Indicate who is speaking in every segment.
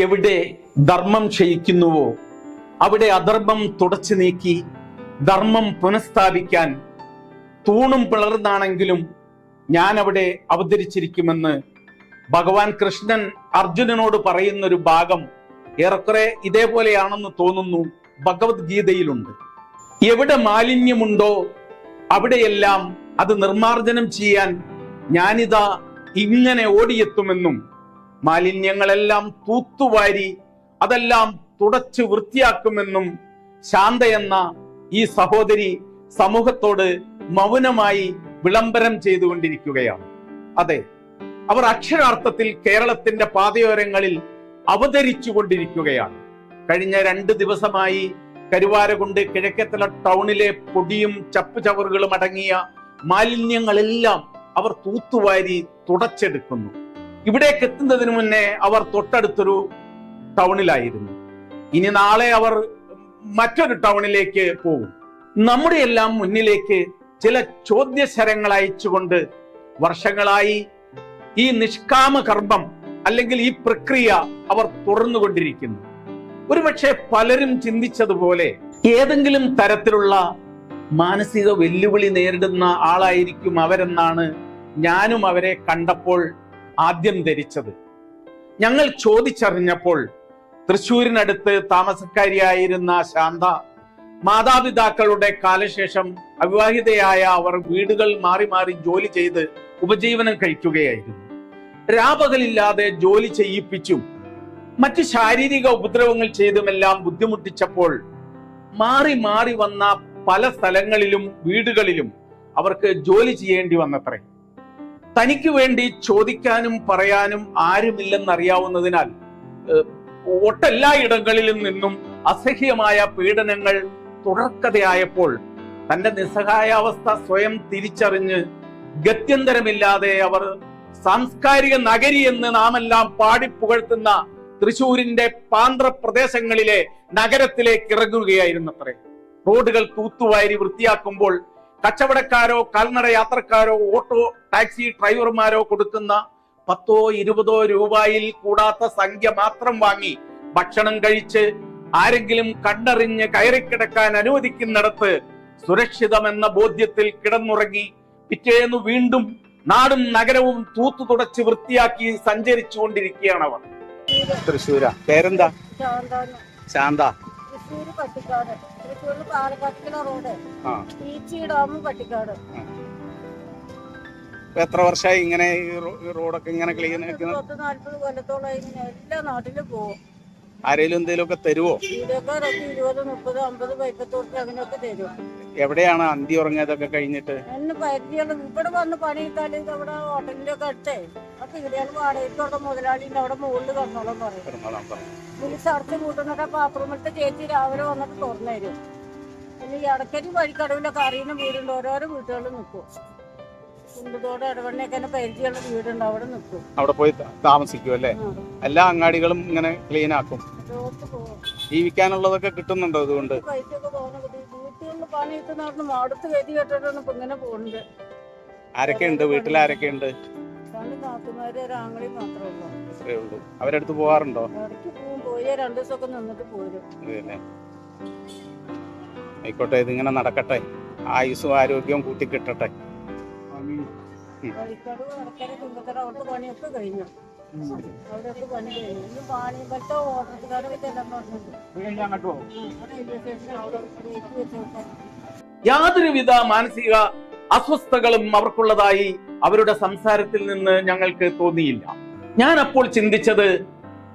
Speaker 1: എവിടെ ധർമ്മം ക്ഷയിക്കുന്നുവോ അവിടെ അധർമ്മം തുടച്ചു നീക്കി ധർമ്മം പുനഃസ്ഥാപിക്കാൻ തൂണും പിളർന്നാണെങ്കിലും ഞാൻ അവിടെ അവതരിച്ചിരിക്കുമെന്ന് ഭഗവാൻ കൃഷ്ണൻ അർജുനനോട് പറയുന്നൊരു ഭാഗം ഏറെക്കുറെ ഇതേപോലെയാണെന്ന് തോന്നുന്നു ഭഗവത്ഗീതയിലുണ്ട്. എവിടെ മാലിന്യമുണ്ടോ അവിടെയെല്ലാം അത് നിർമാർജനം ചെയ്യാൻ ഞാനിതാ ഇങ്ങനെ ഓടിയെത്തുമെന്നും മാലിന്യങ്ങളെല്ലാം തൂത്തുവാരി അതെല്ലാം തുടച്ച് വൃത്തിയാക്കുമെന്നും ശാന്ത എന്ന ഈ സഹോദരി സമൂഹത്തോട് മൗനമായി വിളംബരം ചെയ്തുകൊണ്ടിരിക്കുകയാണ്. അതെ അവർ അക്ഷരാർത്ഥത്തിൽ കേരളത്തിന്റെ പാതയോരങ്ങളിൽ അവതരിച്ചു കൊണ്ടിരിക്കുകയാണ് കഴിഞ്ഞ രണ്ട് ദിവസമായി കരുവാരകുണ്ട് കിഴക്കേത്തല ടൗണിലെ പൊടിയും ചപ്പുചവറുകളും അടങ്ങിയ മാലിന്യങ്ങളെല്ലാം അവർ തൂത്തുവാരി തുടച്ചെടുക്കുന്നു. ഇവിടേക്ക് എത്തുന്നതിന് മുന്നേ അവർ തൊട്ടടുത്തൊരു ടൗണിലായിരുന്നു. ഇനി നാളെ അവർ മറ്റൊരു ടൗണിലേക്ക് പോകും. നമ്മുടെ എല്ലാം മുന്നിലേക്ക് ചില ചോദ്യശരങ്ങൾ അയച്ചുകൊണ്ട് വർഷങ്ങളായി ഈ നിഷ്കാമ കർമ്മം അല്ലെങ്കിൽ ഈ പ്രക്രിയ അവർ തുടർന്നുകൊണ്ടിരിക്കുന്നു. ഒരുപക്ഷെ പലരും ചിന്തിച്ചതുപോലെ ഏതെങ്കിലും തരത്തിലുള്ള മാനസിക വെല്ലുവിളി നേരിടുന്ന ആളായിരിക്കും അവരെന്നാണ് ഞാനും അവരെ കണ്ടപ്പോൾ ആദ്യം ധരിച്ചത്. ഞങ്ങൾ ചോദിച്ചറിഞ്ഞപ്പോൾ തൃശൂരിനടുത്ത് താമസക്കാരിയായിരുന്ന ശാന്ത മാതാപിതാക്കളുടെ കാലശേഷം അവിവാഹിതയായ അവർ വീടുകൾ മാറി മാറി ജോലി ചെയ്ത് ഉപജീവനം കഴിക്കുകയായിരുന്നു. രാപകലില്ലാതെ ജോലി ചെയ്യിപ്പിച്ചും മറ്റ് ശാരീരിക ഉപദ്രവങ്ങൾ ചെയ്തുമെല്ലാം ബുദ്ധിമുട്ടിച്ചപ്പോൾ മാറി മാറി വന്ന പല സ്ഥലങ്ങളിലും വീടുകളിലും അവർക്ക് ജോലി ചെയ്യേണ്ടി വന്നത്രേ. തനിക്ക് വേണ്ടി ചോദിക്കാനും പറയാനും ആരുമില്ലെന്നറിയാവുന്നതിനാൽ ഒട്ടെല്ലാ ഒട്ടെല്ലായിടങ്ങളിലും നിന്നും അസഹ്യമായ പീഡനങ്ങൾ തുടർക്കഥയായപ്പോൾ തന്റെ നിസ്സഹായാവസ്ഥ സ്വയം തിരിച്ചറിഞ്ഞ് ഗത്യന്തരമില്ലാതെ അവർ സാംസ്കാരിക നഗരി എന്ന് നാമെല്ലാം പാടിപ്പുകഴ്ത്തുന്ന തൃശൂരിന്റെ പാന്ത്ര പ്രദേശങ്ങളിലെ നഗരത്തിലേക്ക് ഇറങ്ങുകയായിരുന്നു അത്രേ റോഡുകൾ തൂത്തുവാരി വൃത്തിയാക്കുമ്പോൾ കച്ചവടക്കാരോ കാൽനട യാത്രക്കാരോ ഓട്ടോ ടാക്സി ഡ്രൈവർമാരോ കൊടുക്കുന്ന പത്തോ ഇരുപതോ രൂപയിൽ കൂടാത്ത സംഖ്യ മാത്രം വാങ്ങി ഭക്ഷണം കഴിച്ച് ആരെങ്കിലും കണ്ടറിഞ്ഞ് കയറിക്കിടക്കാൻ അനുവദിക്കുന്നിടത്ത് സുരക്ഷിതമെന്ന ബോധ്യത്തിൽ കിടന്നുറങ്ങി പിറ്റേന്ന് വീണ്ടും നാടും നഗരവും തൂത്തു തുടച്ച് വൃത്തിയാക്കി സഞ്ചരിച്ചു കൊണ്ടിരിക്കുകയാണ് അവർ. തൃശ്ശൂര. പേരെന്താ? ശാന്ത.
Speaker 2: തൃശ്ശൂര് പട്ടിക്കാട്. തൃശ്ശൂരിൽ പാലക്കാട്ടിലെ റോഡ്.
Speaker 1: ആ.
Speaker 2: ഈച്ചി ഡാം പട്ടിക്കാട്.
Speaker 1: എത്ര വർഷമായി ഇങ്ങനെ ഈ റോ- ഈ റോഡൊക്കെ ഇങ്ങനെ ക്ലീൻ ആക്കുന്നത്
Speaker 2: പത്ത് നാല്പത് കൊല്ലത്തോളം ഇങ്ങനെ എല്ലാ നാട്ടിലും പോകും
Speaker 1: ആരെങ്കിലും എന്തെങ്കിലും ഒക്കെ തരുവോ?
Speaker 2: വീഡിയോക്കാരൊക്കെ ഇരുപത് മുപ്പത് അമ്പത് പൈപ്പത്തോട്ട് അങ്ങനെയൊക്കെ തരും.
Speaker 1: എവിടെയാണ് അന്തി ഉറങ്ങിയതൊക്കെ കഴിഞ്ഞിട്ട്?
Speaker 2: എന്നെ പരിചയം ഇവിടെ വന്ന് പണിയിട്ടാൽ അവിടെ ഹോട്ടലിന്റെ ഒക്കെ അടുത്തേ. ആ പീടിയാണ് വാടകയ്ക്കുള്ള മുതലാളിന്റെ അവിടെ മുകളിൽ കടന്നോളം പറയും.
Speaker 1: പെരുന്നാളാൻ പറഞ്ഞു.
Speaker 2: വിളിച്ച് അടച്ച് കൂട്ടുന്നൊക്കെ ബാത്റൂമിലത്തെ ചേച്ചി രാവിലെ വന്നിട്ട് തുറന്നു തരും. പിന്നെ ഈ ഇടയ്ക്കരി വഴിക്കടവിലൊക്കെ അറിയുന്ന വീടുണ്ട്. ഓരോരോ വീട്ടുകളിൽ നിൽക്കും. കുണ്ടുതോട് ഇടവണ്ണയൊക്കെ തന്നെ പരിചയമുള്ള വീടുണ്ട്. അവിടെ നിൽക്കും.
Speaker 1: അവിടെ പോയി ത- താമസിക്കും അല്ലേ? എല്ലാ അങ്ങാടികളും ഇങ്ങനെ ക്ലീൻ ആക്കും.
Speaker 2: റോഡ് പോകും
Speaker 1: ജീവിക്കാനുള്ളതൊക്കെ കിട്ടുന്നുണ്ടോ അതുകൊണ്ട്
Speaker 2: പൈസയൊക്കെ പോകുന്ന വീട്ടുകളിൽ പണി കിട്ടുന്ന മാടത്ത് കയറ്റി കെട്ടിട്ടാണ് ഇപ്പൊ ഇങ്ങനെ പോകുന്നത്
Speaker 1: ആരൊക്കെ ഉണ്ട്? വീട്ടിൽ ആരൊക്കെ ഉണ്ട്?
Speaker 2: രണ്ട് നാത്തുമാര് ഒരാങ്ങളി മാത്രമേ ഉള്ളൂ.
Speaker 1: അത്രേ ഉള്ളൂ. അവരടുത്ത് പോകാറുണ്ടോ
Speaker 2: ഇടയ്ക്ക് പോകും പോയി രണ്ടു ദിവസമൊക്കെ നിന്നിട്ട് പോരും.
Speaker 1: ആയിക്കോട്ടെ ഇതിങ്ങനെ നടക്കട്ടെ. ആയുസ്സും ആരോഗ്യവും കൂട്ടി കിട്ടട്ടെ
Speaker 2: വഴിക്കാട് വടക്കര കുമ്പത്തറ അവിടുത്തെ പണിയൊക്കെ കഴിഞ്ഞു.
Speaker 1: യാതൊരുവിധ മാനസിക അസ്വസ്ഥകളും അവർക്കുള്ളതായി അവരുടെ സംസാരത്തിൽ നിന്ന് ഞങ്ങൾക്ക് തോന്നിയില്ല. ഞാൻ അപ്പോൾ ചിന്തിച്ചത്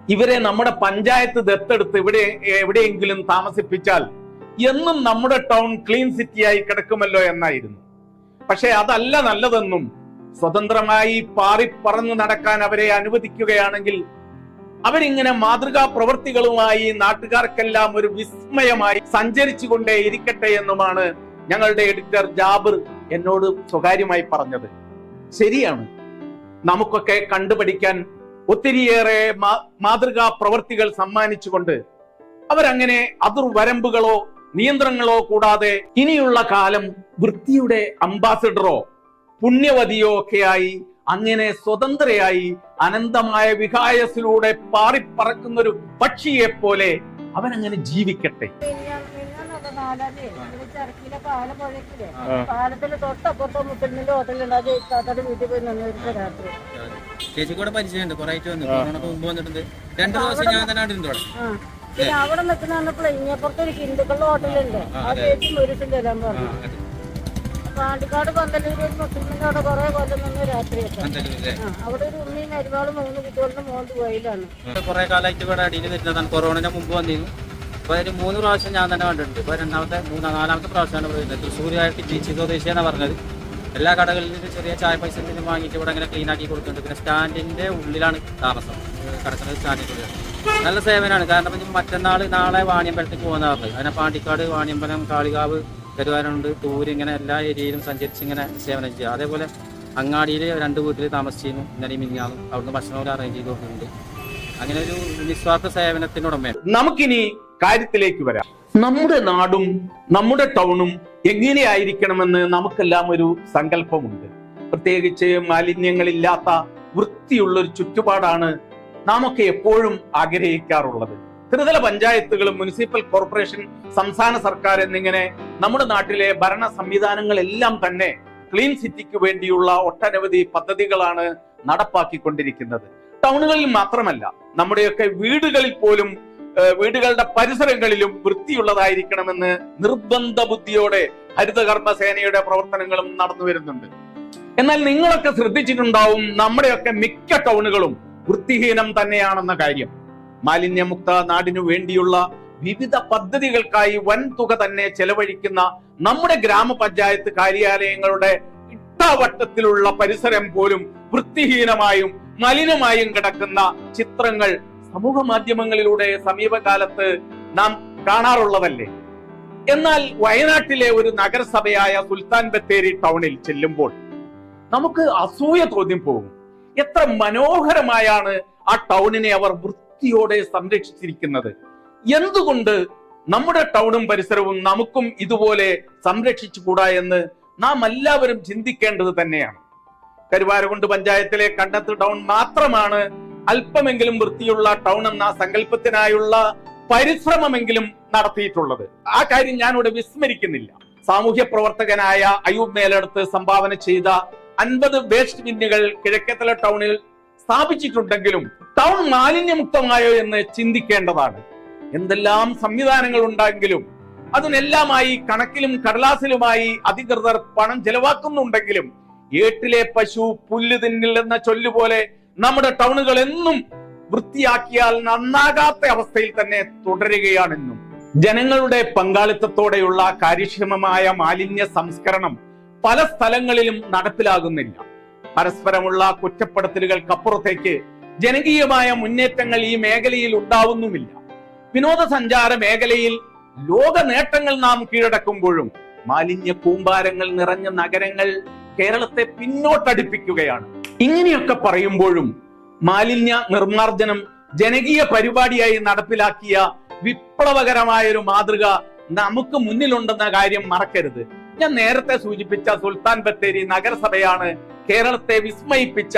Speaker 1: ഇവരെ നമ്മുടെ പഞ്ചായത്ത് ദത്തെടുത്ത് ഇവിടെ എവിടെയെങ്കിലും താമസിപ്പിച്ചാൽ എന്നും നമ്മുടെ ടൗൺ ക്ലീൻ സിറ്റിയായി കിടക്കുമല്ലോ എന്നായിരുന്നു. പക്ഷെ അതല്ല നല്ലതെന്നും സ്വതന്ത്രമായി പാറി പറന്നു നടക്കാൻ അവരെ അനുവദിക്കുകയാണെങ്കിൽ അവരിങ്ങനെ മാതൃകാ പ്രവൃത്തികളുമായി നാട്ടുകാർക്കെല്ലാം ഒരു വിസ്മയമായി സഞ്ചരിച്ചു കൊണ്ടേ ഇരിക്കട്ടെ എന്നുമാണ് ഞങ്ങളുടെ എഡിറ്റർ ജാബിർ എന്നോട് സ്വകാര്യമായി പറഞ്ഞത്. ശരിയാണ്. നമുക്കൊക്കെ കണ്ടുപഠിക്കാൻ ഒത്തിരിയേറെ മാതൃകാ പ്രവൃത്തികൾ സമ്മാനിച്ചുകൊണ്ട് അവരങ്ങനെ അതിർവരമ്പുകളോ നിയന്ത്രണങ്ങളോ കൂടാതെ ഇനിയുള്ള കാലം വൃത്തിയുടെ അംബാസിഡറോ പുണ്യവതിയോ ഒക്കെയായി അങ്ങനെ സ്വതന്ത്രയായി അനന്തമായ വികായസിലൂടെ പാറിപ്പറക്കുന്ന ഒരു പക്ഷിയെ പോലെ അവൻ അങ്ങനെ ജീവിക്കട്ടെ
Speaker 2: മിന്നാന്നൊക്കെ നാലാലേ ഇവിടെ ചരക്കിലെ പാലം പുഴക്കില്ലേ
Speaker 3: ആ.
Speaker 2: പാലത്തിന് തൊട്ടപ്പുറത്തെ മുത്തലിന്റെ ഹോട്ടലുണ്ട് അത് താത്തയുടെ വീട്ടിൽ പോയി നിന്നിരുന്ന രാത്രി.
Speaker 4: ചേച്ചി കൂടെ പരിചയമുണ്ട് കുറെ ആയിട്ട് വന്നു. കൊറോണക്ക് മുമ്പ് വന്നിട്ടുണ്ട്. രണ്ടു ദിവസം ഞാൻ തന്നെ ഉണ്ട് ഇവിടെ
Speaker 2: ആ. പിന്നെ അവിടെ നിൽക്കുന്ന പറഞ്ഞപ്പോൾ ഇങ്ങപ്പുറത്ത് ഒരു ഹിന്ദുക്കളുടെ ഹോട്ടലുണ്ട്. ആ ചേച്ചി ഒരു ദിവസം തരാൻ പറഞ്ഞു. പാണ്ടിക്കാട് പന്തലൂർ ഒരു മുസ്ലിമിന്റെ അവിടെ കുറെ കൊല്ലം നിന്ന് രാത്രിയൊക്കെ. അവിടെ ഒരു ഉമ്മയും മരുമകളും മൂന്ന് കുട്ടികളുടെ മോണ്ട് പോയിലാണ്
Speaker 4: കുറെ കാലമായിട്ട് ഇവിടെ അടിയിൽ വരുന്നതാണ് കൊറോണയുടെ മുമ്പ് വന്നിരുന്നു. ഇപ്പൊ ഒരു മൂന്ന് പ്രാവശ്യം ഞാൻ തന്നെ കണ്ടിട്ടുണ്ട്. ഇപ്പൊ രണ്ടാമത്തെ മൂന്നാം നാലാമത്തെ പ്രാവശ്യമാണ് ഇവിടെ വരുന്നത്. തൃശ്ശൂരായിട്ട് ടീച്ചി സ്വദേശിയാണ് പറഞ്ഞത്. എല്ലാ കടകളിലും ചെറിയ ചായ പൈസ എന്തെങ്കിലും വാങ്ങിയിട്ട് ഇവിടെ അങ്ങനെ ക്ലീൻ ആക്കി കൊടുക്കുന്നുണ്ട്. പിന്നെ സ്റ്റാൻഡിന്റെ ഉള്ളിലാണ് താമസം. കിടക്കുന്നത് സ്റ്റാൻഡിന്റെ നല്ല സേവനമാണ്. കാരണം മറ്റന്നാൾ നാളെ വാണിയമ്പലത്തേക്ക് പോകുന്ന പറഞ്ഞത്. അതിനെ പാണ്ടിക്കാട് വാണിയമ്പലം കാളികാവ് കരുവാരുണ്ട് തൂര് ഇങ്ങനെ എല്ലാ ഏരിയയിലും സഞ്ചരിച്ച് ഇങ്ങനെ സേവനം ചെയ്യുക. അതേപോലെ അങ്ങാടിയിൽ രണ്ട് വീട്ടിൽ താമസിച്ചിരുന്നു ഇന്നലെ മിനിഞ്ഞാന്നും അവിടുന്ന് ഭക്ഷണം അറേഞ്ച് ചെയ്ത് കൊടുക്കുന്നുണ്ട്. അങ്ങനെ ഒരു നിസ്വാർത്ഥ സേവനത്തിനുടമ
Speaker 1: നമുക്കിനി കാര്യത്തിലേക്ക് വരാം. നമ്മുടെ നാടും നമ്മുടെ ടൗണും എങ്ങനെയായിരിക്കണമെന്ന് നമുക്കെല്ലാം ഒരു സങ്കല്പമുണ്ട്. പ്രത്യേകിച്ച് മാലിന്യങ്ങളില്ലാത്ത വൃത്തിയുള്ള ഒരു ചുറ്റുപാടാണ് നാം ഒക്കെ എപ്പോഴും ആഗ്രഹിക്കാറുള്ളത്. ത്രിതല പഞ്ചായത്തുകളും മുനിസിപ്പൽ കോർപ്പറേഷൻ സംസ്ഥാന സർക്കാർ എന്നിങ്ങനെ നമ്മുടെ നാട്ടിലെ ഭരണ സംവിധാനങ്ങളെല്ലാം തന്നെ ക്ലീൻ സിറ്റിക്ക് വേണ്ടിയുള്ള ഒട്ടനവധി പദ്ധതികളാണ് നടപ്പാക്കിക്കൊണ്ടിരിക്കുന്നത്. ടൗണുകളിൽ മാത്രമല്ല നമ്മുടെയൊക്കെ വീടുകളിൽ പോലും വീടുകളുടെ പരിസരങ്ങളിലും വൃത്തിയുള്ളതായിരിക്കണമെന്ന് നിർബന്ധ ബുദ്ധിയോടെ ഹരിതകർമ്മ സേനയുടെ പ്രവർത്തനങ്ങളും നടന്നു വരുന്നുണ്ട്. എന്നാൽ നിങ്ങളൊക്കെ ശ്രദ്ധിച്ചിട്ടുണ്ടാവും നമ്മുടെയൊക്കെ മിക്ക ടൗണുകളും വൃത്തിഹീനം തന്നെയാണെന്ന കാര്യം. മാലിന്യമുക്ത നാടിനു വേണ്ടിയുള്ള വിവിധ പദ്ധതികൾക്കായി വൻതുക തന്നെ ചെലവഴിക്കുന്ന നമ്മുടെ ഗ്രാമപഞ്ചായത്ത് കാര്യാലയങ്ങളുടെ ഇട്ടാവട്ടത്തിലുള്ള പരിസരം പോലും വൃത്തിഹീനമായും മലിനമായും കിടക്കുന്ന ചിത്രങ്ങൾ സമൂഹ മാധ്യമങ്ങളിലൂടെ സമീപകാലത്ത് നാം കാണാറുള്ളതല്ലേ? എന്നാൽ വയനാട്ടിലെ ഒരു നഗരസഭയായ സുൽത്താൻ ബത്തേരി ടൗണിൽ ചെല്ലുമ്പോൾ നമുക്ക് അസൂയ തോന്നി പോകും എത്ര മനോഹരമായാണ് ആ ടൗണിനെ അവർ വൃത്തിയോടെ സംരക്ഷിച്ചിരിക്കുന്നത്. എന്തുകൊണ്ട് നമ്മുടെ ടൗണും പരിസരവും നമുക്കും ഇതുപോലെ സംരക്ഷിച്ചുകൂടാ എന്ന് നാം എല്ലാവരും ചിന്തിക്കേണ്ടത് തന്നെയാണ്. കരുവാരകുണ്ട് പഞ്ചായത്തിലെ കണ്ടത്ത് ടൗൺ മാത്രമാണ് അല്പമെങ്കിലും വൃത്തിയുള്ള ടൗൺ എന്ന സങ്കല്പത്തിനായുള്ള പരിശ്രമമെങ്കിലും നടത്തിയിട്ടുള്ളത്. ആ കാര്യം ഞാനിവിടെ വിസ്മരിക്കുന്നില്ല. സാമൂഹ്യ പ്രവർത്തകനായ അയൂബ് മേലെടുത്ത് സംഭാവന ചെയ്ത അൻപത് വേസ്റ്റ് ബിന്നുകൾ കിഴക്കേത്തല ടൗണിൽ സ്ഥാപിച്ചിട്ടുണ്ടെങ്കിലും ടൗൺ മാലിന്യമുക്തമായോ എന്ന് ചിന്തിക്കേണ്ടതാണ്. എന്തെല്ലാം സംവിധാനങ്ങൾ ഉണ്ടെങ്കിലും അതിനെല്ലാമായി കണക്കിലും കടലാസിലുമായി അധികൃതർ പണം ചെലവാക്കുന്നുണ്ടെങ്കിലും ഏട്ടിലെ പശു പുല്ല് തിന്നില്ലെന്ന ചൊല്ലുപോലെ നമ്മുടെ ടൗണുകൾ എന്നും വൃത്തിയാക്കിയാൽ നന്നാകാത്ത അവസ്ഥയിൽ തന്നെ തുടരുകയാണെന്നും ജനങ്ങളുടെ പങ്കാളിത്തത്തോടെയുള്ള കാര്യക്ഷമമായ മാലിന്യ സംസ്കരണം പല സ്ഥലങ്ങളിലും നടപ്പിലാകുന്നില്ല. പരസ്പരമുള്ള കുറ്റപ്പെടുത്തലുകൾക്കപ്പുറത്തേക്ക് ജനകീയമായ മുന്നേറ്റങ്ങൾ ഈ മേഖലയിൽ ഉണ്ടാവുന്നുമില്ല. വിനോദസഞ്ചാര മേഖലയിൽ ലോക നേട്ടങ്ങൾ നാം കീഴടക്കുമ്പോഴും മാലിന്യ കൂമ്പാരങ്ങൾ നിറഞ്ഞ നഗരങ്ങൾ കേരളത്തെ പിന്നോട്ടടിപ്പിക്കുകയാണ്. ഇങ്ങനെയൊക്കെ പറയുമ്പോഴും മാലിന്യ നിർമ്മാർജനം ജനകീയ പരിപാടിയായി നടപ്പിലാക്കിയ വിപ്ലവകരമായ ഒരു മാതൃക നമുക്ക് മുന്നിലുണ്ടെന്ന കാര്യം മറക്കരുത്. ഞാൻ നേരത്തെ സൂചിപ്പിച്ച സുൽത്താൻ ബത്തേരി നഗരസഭയാണ് കേരളത്തെ വിസ്മയിപ്പിച്ച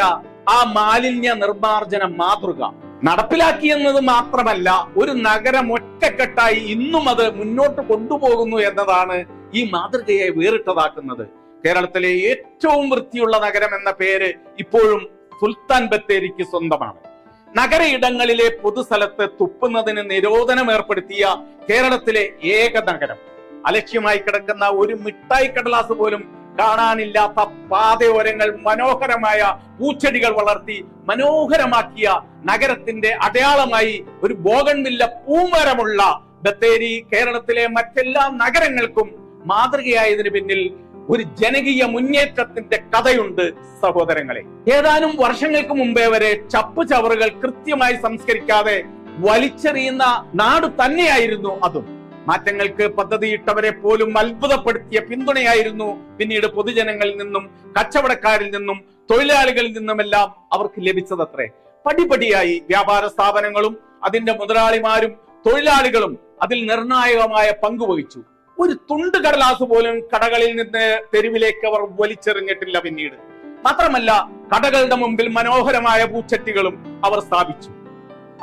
Speaker 1: ആ മാലിന്യ നിർമാർജന മാതൃക നടപ്പിലാക്കിയെന്നത് മാത്രമല്ല ഒരു നഗരം ഒറ്റക്കെട്ടായി ഇന്നും അത് മുന്നോട്ട് കൊണ്ടുപോകുന്നു എന്നതാണ് ഈ മാതൃകയെ വേറിട്ടതാക്കുന്നത്. കേരളത്തിലെ ഏറ്റവും വൃത്തിയുള്ള നഗരം എന്ന പേര് ഇപ്പോഴും സുൽത്താൻ ബത്തേരിക്ക് സ്വന്തമാണ്. നഗര ഇടങ്ങളിലെ പൊതുസ്ഥലത്ത് തുപ്പുന്നതിന് നിരോധനം ഏർപ്പെടുത്തിയ കേരളത്തിലെ ഏക നഗരം. അലക്ഷ്യമായി കിടക്കുന്ന ഒരു മിഠായി കടലാസ് പോലും കാണാനില്ലാത്ത പാതയോരങ്ങൾ മനോഹരമായ പൂച്ചെടികൾ വളർത്തി മനോഹരമാക്കിയ നഗരത്തിന്റെ അടയാളമായി ഒരു ബോഗൺവില്ല പൂമരമുള്ള ബത്തേരി കേരളത്തിലെ മറ്റെല്ലാ നഗരങ്ങൾക്കും മാതൃകയായതിനു പിന്നിൽ ഒരു ജനകീയ മുന്നേറ്റത്തിന്റെ കഥയുണ്ട് സഹോദരങ്ങളെ. ഏതാനും വർഷങ്ങൾക്ക് മുമ്പേ വരെ ചപ്പു ചവറുകൾ കൃത്യമായി സംസ്കരിക്കാതെ വലിച്ചെറിയുന്ന നാട് തന്നെയായിരുന്നു അതും. മാറ്റങ്ങൾക്ക് പദ്ധതിയിട്ടവരെ പോലും അത്ഭുതപ്പെടുത്തിയ പിന്തുണയായിരുന്നു പിന്നീട് പൊതുജനങ്ങളിൽ നിന്നും കച്ചവടക്കാരിൽ നിന്നും തൊഴിലാളികളിൽ നിന്നുമെല്ലാം അവർക്ക് ലഭിച്ചതത്രേ. പടിപടിയായി വ്യാപാര സ്ഥാപനങ്ങളും അതിന്റെ മുതലാളിമാരും തൊഴിലാളികളും അതിൽ നിർണായകമായ പങ്കുവഹിച്ചു ഒരു തുണ്ട് കടലാസ് പോലും കടകളിൽ നിന്ന് തെരുവിലേക്ക് അവർ വലിച്ചെറിഞ്ഞിട്ടില്ല പിന്നീട്. മാത്രമല്ല കടകളുടെ മുമ്പിൽ മനോഹരമായ പൂച്ചട്ടികളും അവർ സ്ഥാപിച്ചു.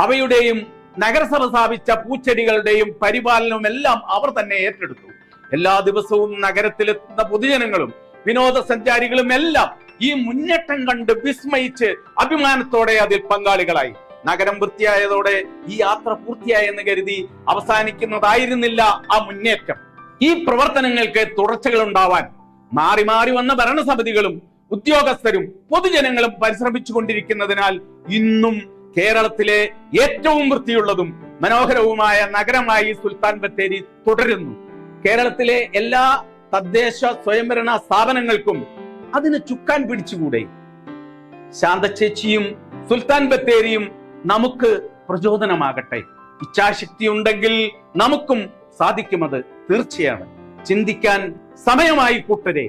Speaker 1: അവയുടെയും നഗരസഭ സ്ഥാപിച്ച പൂച്ചെടികളുടെയും പരിപാലനവും എല്ലാം അവർ തന്നെ ഏറ്റെടുത്തു. എല്ലാ ദിവസവും നഗരത്തിലെത്തുന്ന പൊതുജനങ്ങളും വിനോദസഞ്ചാരികളും എല്ലാം ഈ മുന്നേറ്റം കണ്ട് വിസ്മയിച്ച് അഭിമാനത്തോടെ അതിൽ പങ്കാളികളായി. നഗരം വൃത്തിയായതോടെ ഈ യാത്ര പൂർത്തിയായെന്ന് കരുതി അവസാനിക്കുന്നതായിരുന്നില്ല ആ മുന്നേറ്റം. ഈ പ്രവർത്തനങ്ങൾക്ക് തുടർച്ചകൾ ഉണ്ടാവാൻ മാറി മാറി വന്ന ഭരണസമിതികളും ഉദ്യോഗസ്ഥരും പൊതുജനങ്ങളും പരിശ്രമിച്ചു കൊണ്ടിരിക്കുന്നതിനാൽ ഇന്നും കേരളത്തിലെ ഏറ്റവും വൃത്തിയുള്ളതും മനോഹരവുമായ നഗരമായി സുൽത്താൻ ബത്തേരി തുടരുന്നു. കേരളത്തിലെ എല്ലാ തദ്ദേശ സ്വയംഭരണ സ്ഥാപനങ്ങൾക്കും അതിന് ചുക്കാൻ പിടിച്ചുകൂടെ? ശാന്തചേച്ചിയും സുൽത്താൻ ബത്തേരിയും നമുക്ക് പ്രചോദനമാകട്ടെ. ഇച്ഛാശക്തി ഉണ്ടെങ്കിൽ നമുക്കും സാധിക്കുമത് തീർച്ചയാണ്. ചിന്തിക്കാൻ സമയമായി കൂട്ടരെ.